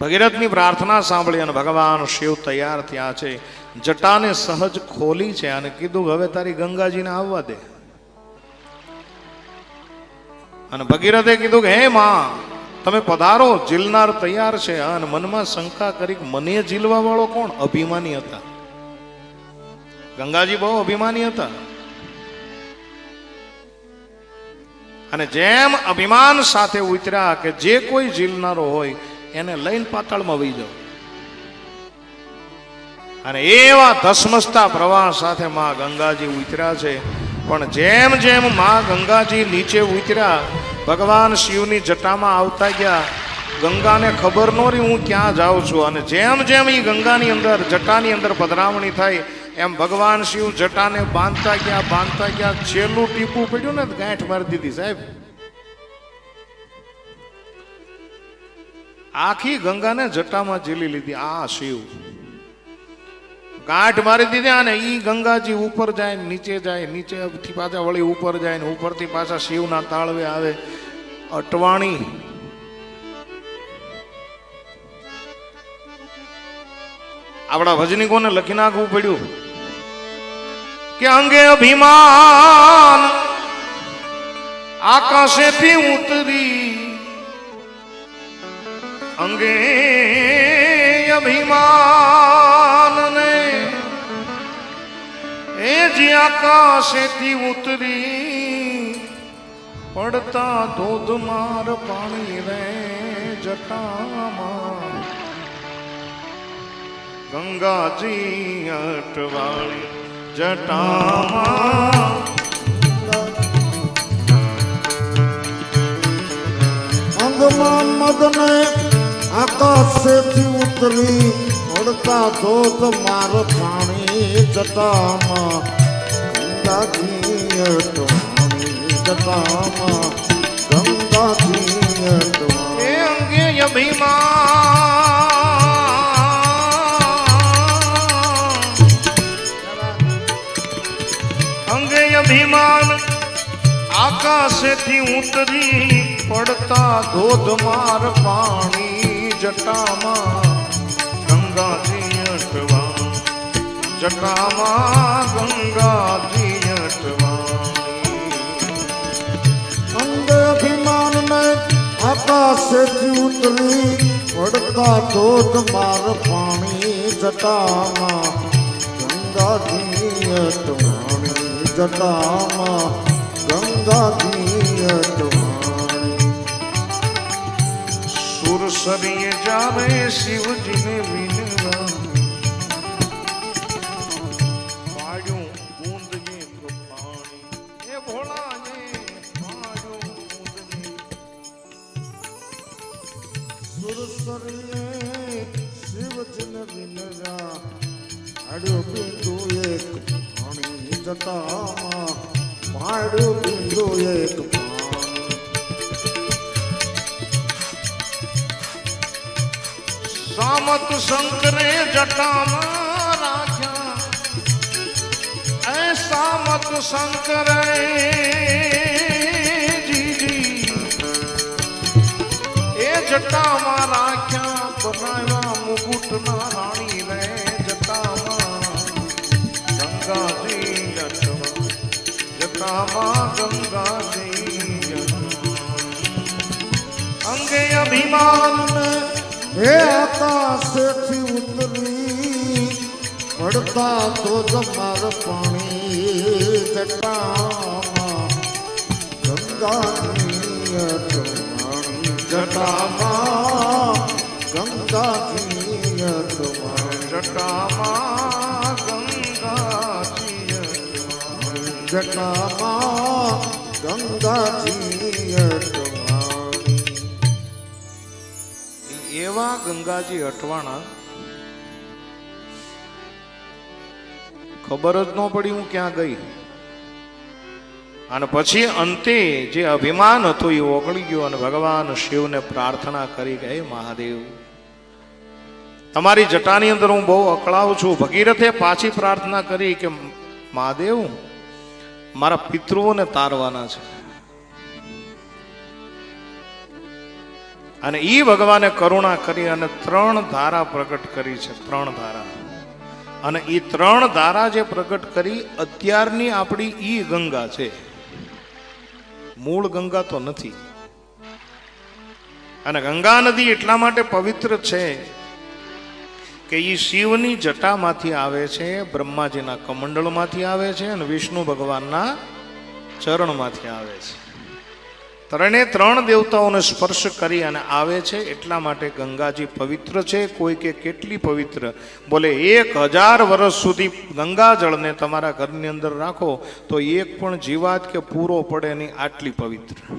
ભગીરથની પ્રાર્થના સાંભળી અને ભગવાન શિવ તૈયાર થયા છે. જટાને સહજ ખોલી છે અને કીધું, હવે તારી ગંગાજીને આવવા દે. અને ભગીરથે કીધું કે, હે માં, તમે પધારો જીલનાર તૈયાર છે. અને મનમાં શંકા કરી મને જીલવા વાળો કોણ? અભિમાની હતા. ગંગાજી બહુ અભિમાની હતા. અને જેમ અભિમાન સાથે ઉતર્યા કે જે કોઈ જીલનારો હોય એને લઈને પાતાળમાં વહી જાઓ. અને એવા ધસમસતા પ્રવાહ સાથે માં ગંગાજી ઉતર્યા છે. પણ જેમ જેમ માં ગંગાજી નીચે ઉતર્યા, ભગવાન શિવની જટામાં આવતા ગયા. ગંગાને ખબર ન રહી હું ક્યાં જાઉં છું. અને જેમ જેમ એ ગંગાની અંદર, જટાની અંદર પધરામણી થાય એમ ભગવાન શિવ જટાને બાંધતા ગયા બાંધતા ગયા. છેલ્લું ટીપું પડ્યું ને ગાંઠ મારી દીધી સાહેબ. આખી ગંગાને જટામાં ઝીલી લીધી. આ શિવ. ગાંઠ મારી દીધી અને ઈ ગંગાજી ઉપર જાય, નીચે જાય નીચેથી પાછા વળી ઉપર જાય ને ઉપરથી પાછા શિવના તાળવે આવે. અટવાણી. આપણા ભજનીકોને લખી નાખવું પડ્યું. કે અંગે અભિમાન આકાશેથી ઉતરી અંગે અભિમાન ને એ જે આકાશેથી ઉતરી પડતા ધોધમાર પાણી રે જટામાં ગંગાજી અટવાળી જટામાં અંગમાં મદને આકાશેથી ઉતરી, ઉડતા ધોધ માર પાણી જટામાં ગંગાજી અટવાણી જટામાં ગંગાજી અટવાણી અંગે અભિમાન. અંગે અભિમાન આકાશેથી ઉતરી, પડતા ધોધમાર પાણી જટામાં ગંગાજી અટવા, જટામાં ગંગાજી અટવા. અંગ અભિમાનને આકાશ જૂતલી પડતા ધોધ માર પાણી જટામાં. ગંગાજી અટવાણી જટામાં ગંગાજી અટવાણી સુરસરીએ જાવે શિવજીને વિનવા. પાડ્યું બૂંદજી પાણી. એ ભોળાને પાડ્યું બૂંદજી સુરસરીએ શિવજીને વિનરા આડ્યો બિંદુ એક પાણી જટામાં પાડ્યો બિંદુ એક પાણી સામત શંકરે જટામાં રાખ્યા. એસા મત શંકરે જીજી. એ જટામાં રાખ્યા. બનાવ્યા મુકુટના રાણી રે જટામાં. ગંગાજી જટામાં ગંગાજી. અંગે અભિમાન હે આકાશથી ઉતરી પડતા તો જમાર પાણી જટામાં ગંગાની જટામાં અટવાણી જટામાં ગંગાજી. જટામાં ગંગાજી એવા ગંગાજી અઠવાણા. ખબર જ ન પડી હું ક્યાં ગઈ. અને પછી અંતે જે અભિમાન હતું એ ઓગળી ગયું અને ભગવાન શિવને પ્રાર્થના કરી કે મહાદેવ, તમારી જટાની અંદર હું બહુ અકળાવ છું. ભગીરથે પાછી પ્રાર્થના કરી કે, મહાદેવ, મારા પિતૃઓને તારવાના છે. અને એ ભગવાને કરુણા કરી અને ત્રણ ધારા પ્રગટ કરી છે, ત્રણ ધારા. અને એ ત્રણ ધારા જે પ્રગટ કરી, અત્યારની આપણી ઈ ગંગા છે. મૂળ ગંગા તો નથી. અને ગંગા નદી એટલા માટે પવિત્ર છે કે એ શિવની જટામાંથી આવે છે, બ્રહ્માજીના કમંડળમાંથી આવે છે અને વિષ્ણુ ભગવાનના ચરણમાંથી આવે છે. ત્રણે ત્રણ દેવતાઓને સ્પર્શ કરી અને આવે છે. એટલા માટે ગંગાજી પવિત્ર છે. કોઈ કે કેટલી પવિત્ર? બોલે, એક હજાર વર્ષ સુધી ગંગાજળને તમારા ઘરની અંદર રાખો તો એક પણ જીવાત કે પૂરો પડે નહીં. આટલી પવિત્ર.